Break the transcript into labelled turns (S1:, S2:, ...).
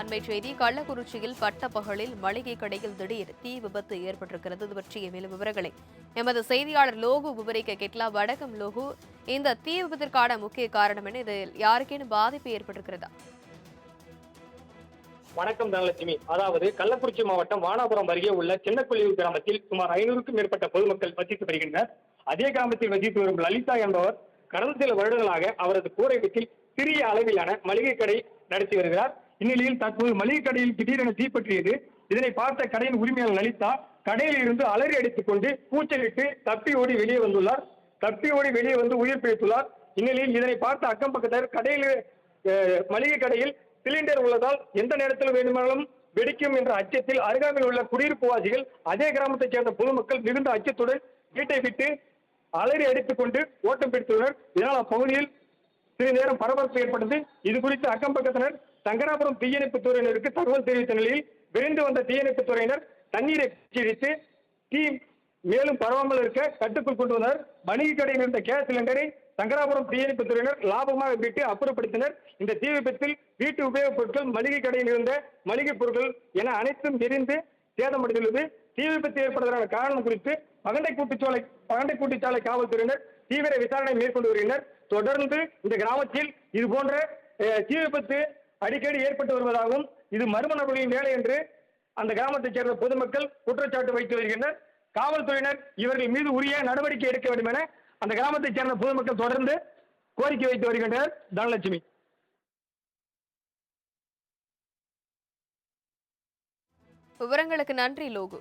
S1: அண்மை செய்தி கள்ளக்குறிச்சியில் பட்டப்பகலில் மளிகை கடையில் திடீர் தீ விபத்து ஏற்பட்டிருக்கிறது. இது பற்றிய மேலும் விவரங்களை எமது செய்தியாளர் லோகு விவரிக்க கேட்கலாம். வடக்கம் லோகு. இந்த தீ விபத்திற்கான முக்கிய காரணம் என இதில் யாருக்கேனும் பாதிப்பு ஏற்பட்டிருக்கிறதா?
S2: வணக்கம் தனலட்சுமி. அதாவது கள்ளக்குறிச்சி மாவட்டம் வானாபுரம் அருகே உள்ள சின்னக்குழிவு கிராமத்தில் சுமார் ஐநூறுக்கும் மேற்பட்ட பொதுமக்கள் வசித்து வருகின்றனர். அதே கிராமத்தில் வசித்து வரும் லலிதா என்பவர் கடந்த சில வருடங்களாக அவரது கூரை வீட்டில் சிறிய அளவிலான மளிகை கடை நடத்தி வருகிறார். இந்நிலையில் தற்போது மளிகை கடையில் திடீரென தீப்பற்றியது. இதனை பார்த்த கடையின் உரிமையாளர் லலிதா கடையில் இருந்து அலறி அடித்துக் கொண்டு கூச்சலிட்டு தப்பி ஓடி வெளியே வந்துள்ளார். தப்பி ஓடி வெளியே வந்து உயிர் பிழைத்துள்ளார். இந்நிலையில் இதனை பார்த்த அக்கம் பக்கத்தார் கடையில் மளிகை கடையில் சிலிண்டர் உள்ளதால் எந்த நேரத்தில் வேண்டுமானாலும் வெடிக்கும் என்ற அச்சத்தில் அருகாமையில் உள்ள குடியிருப்பு வாசிகள் அதே கிராமத்தைச் சேர்ந்த பொதுமக்கள் மிகுந்த அச்சத்துடன் வீட்டை விட்டு அலறி அடித்துக் கொண்டு ஓட்டம் பிடித்துள்ளனர். இதனால் அப்பகுதியில் சிறிது நேரம் பரபரப்பு ஏற்பட்டது. இது குறித்து அக்கம் பக்கத்தினர் சங்கராபுரம் தீயணைப்பு துறையினருக்கு தகவல் தெரிவித்த நிலையில் விரைந்து வந்த தீயணைப்புத் துறையினர் தண்ணீரை பிடித்து தீ மேலும் பரவாமல் இருக்க கட்டுக்குள் கொண்டு வந்தனர். மளிகை கடையில் இருந்த கேஸ் சிலிண்டரை சங்கராபுரம் தீயணைப்பு துறையினர் லாபமாக விட்டு அப்புறப்படுத்தினர். இந்த தீ விபத்தில் வீட்டு உபயோகப் பொருட்கள் மளிகை கடையில் இருந்த மளிகை பொருட்கள் என அனைத்தும் எரிந்து சேதமடைந்துள்ளது. தீ விபத்து ஏற்படுவதற்கான காரணம் குறித்து பகண்டை கூட்டுச்சாலை பகண்டை கூட்டுச்சாலை காவல்துறையினர் தீவிர விசாரணை மேற்கொண்டு வருகின்றனர். தொடர்ந்து இந்த கிராமத்தில் இது போன்ற தீ விபத்து அடிக்கடி ஏற்பட்டு வருவதாகவும் இது மர்ம நபர்களின் வேலை என்று அந்த கிராமத்தைச் சேர்ந்த பொதுமக்கள் குற்றச்சாட்டு வைத்து வருகின்றனர். காவல்துறையினர் இவர்கள் மீது உரிய நடவடிக்கை எடுக்க வேண்டும் என அந்த கிராமத்தைச் சேர்ந்த பொதுமக்கள் தொடர்ந்து கோரிக்கை வைத்து வருகின்றனர். தனலட்சுமி.
S1: விவரங்களுக்கு நன்றி லோகு.